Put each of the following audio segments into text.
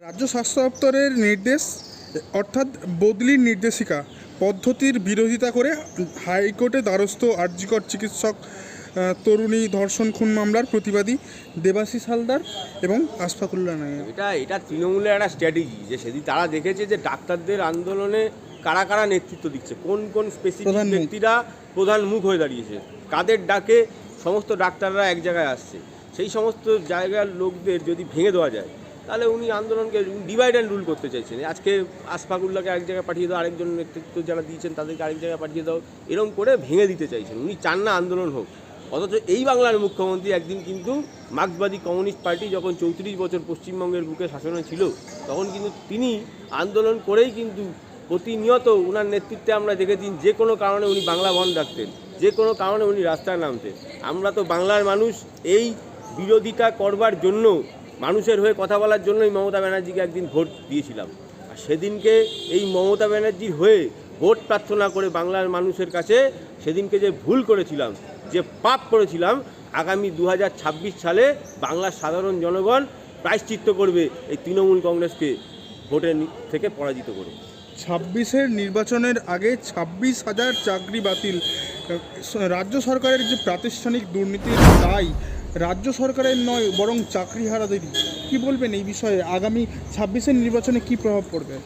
রাজ্য স্বাস্থ্য দপ্তরের নির্দেশ অর্থাৎ বদলির নির্দেশিকা পদ্ধতির বিরোধিতা করে হাইকোর্টে দ্বারস্থ আর্যিকর চিকিৎসক তরুণী ধর্ষণ খুন মামলার প্রতিবাদী দেবাশিস হালদার এবং আশফাকুল্লা নায়ের এটা এটা তৃণমূলের একটা স্ট্র্যাটেজি যে সেদিন তারা দেখেছে যে ডাক্তারদের আন্দোলনে কারা কারা নেতৃত্ব দিচ্ছে কোন কোন স্পেসিফিক ব্যক্তিরা প্রধান মুখ হয়ে দাঁড়িয়েছে কাদের ডাকে সমস্ত ডাক্তাররা এক জায়গায় আসছে সেই সমস্ত জায়গার লোকদের যদি ভেঙে দেওয়া যায় তাহলে উনি আন্দোলনকে ডিভাইড অ্যান্ড রুল করতে চাইছেন। আজকে আসফাকুল্লাকে এক জায়গায় পাঠিয়ে দাও, আরেকজন নেতৃত্ব যারা দিয়েছেন তাদেরকে আরেক জায়গায় পাঠিয়ে দাও, এরকম করে ভেঙে দিতে চাইছেন। উনি চান না আন্দোলন হোক। অথচ এই বাংলার মুখ্যমন্ত্রী একদিন কিন্তু মার্ক্সবাদী কমিউনিস্ট পার্টি যখন চৌত্রিশ বছর পশ্চিমবঙ্গের বুকে শাসনে ছিল, তখন কিন্তু তিনি আন্দোলন করেই কিন্তু প্রতিনিয়ত ওনার নেতৃত্বে আমরা দেখেছি যে কোনো কারণে উনি বাংলা বন্ধ রাখতেন যে কোনো কারণে উনি রাস্তায় নামতেন। আমরা তো বাংলার মানুষ, এই বিরোধিতা করবার জন্য মানুষের হয়ে কথা বলার জন্যই মমতা ব্যানার্জিকে একদিন ভোট দিয়েছিলাম। আর সেদিনকে এই মমতা ব্যানার্জির হয়ে ভোট প্রার্থনা করে বাংলার মানুষের কাছে সেদিনকে যে ভুল করেছিলাম, যে পাপ করেছিলাম, আগামী দু হাজার ছাব্বিশ সালে বাংলার সাধারণ জনগণ প্রায়শ্চিত্ত করবে এই তৃণমূল কংগ্রেসকে ভোটের থেকে পরাজিত করে ছাব্বিশের নির্বাচনের আগে ছাব্বিশ হাজার চাকরি বাতিল। রাজ্য সরকারের যে প্রাতিষ্ঠানিক দুর্নীতির দায় রাজ্য সরকারের নয়, বরং চাকরি চাকরিহারাদেরই। কি বলবেন এই বিষয়ে? আগামী ছাব্বিশের নির্বাচনে কি প্রভাব পড়বে?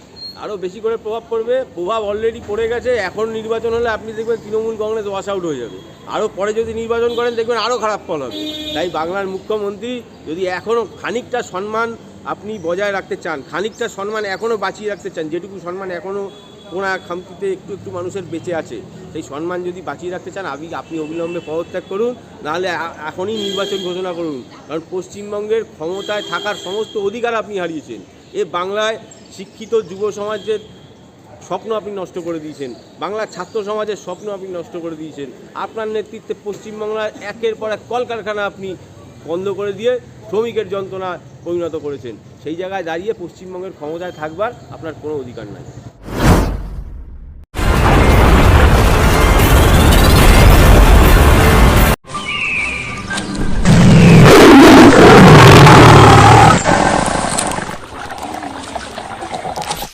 আরও বেশি করে প্রভাব পড়বে। প্রভাব অলরেডি পড়ে গেছে। এখন নির্বাচন হলে আপনি দেখবেন তৃণমূল কংগ্রেস ওয়াশ আউট হয়ে যাবে। আরও পরে যদি নির্বাচন করেন, দেখবেন আরও খারাপ ফল হবে। তাই বাংলার মুখ্যমন্ত্রী যদি এখনও খানিকটা সম্মান আপনি বজায় রাখতে চান, খানিকটা সম্মান এখনও বাঁচিয়ে রাখতে চান, যেটুকু সম্মান এখনও কোনা খামতিতে একটু একটু মানুষের বেঁচে আছে। সেই সম্মান যদি বাঁচিয়ে রাখতে চান, আপনি আপনি অবিলম্বে পদত্যাগ করুন, নাহলে এখনই নির্বাচন ঘোষণা করুন। কারণ পশ্চিমবঙ্গের ক্ষমতায় থাকার সমস্ত অধিকার আপনি হারিয়েছেন। এ বাংলায় শিক্ষিত যুব সমাজের স্বপ্ন আপনি নষ্ট করে দিয়েছেন। বাংলার ছাত্র সমাজের স্বপ্ন আপনি নষ্ট করে দিয়েছেন। আপনার নেতৃত্বে পশ্চিমবাংলার একের পর এক কলকারখানা আপনি বন্ধ করে দিয়ে শ্রমিকের যন্ত্রণা পরিণত করেছেন। সেই জায়গায় দাঁড়িয়ে পশ্চিমবঙ্গের ক্ষমতায় থাকবার আপনার কোনো অধিকার নাই।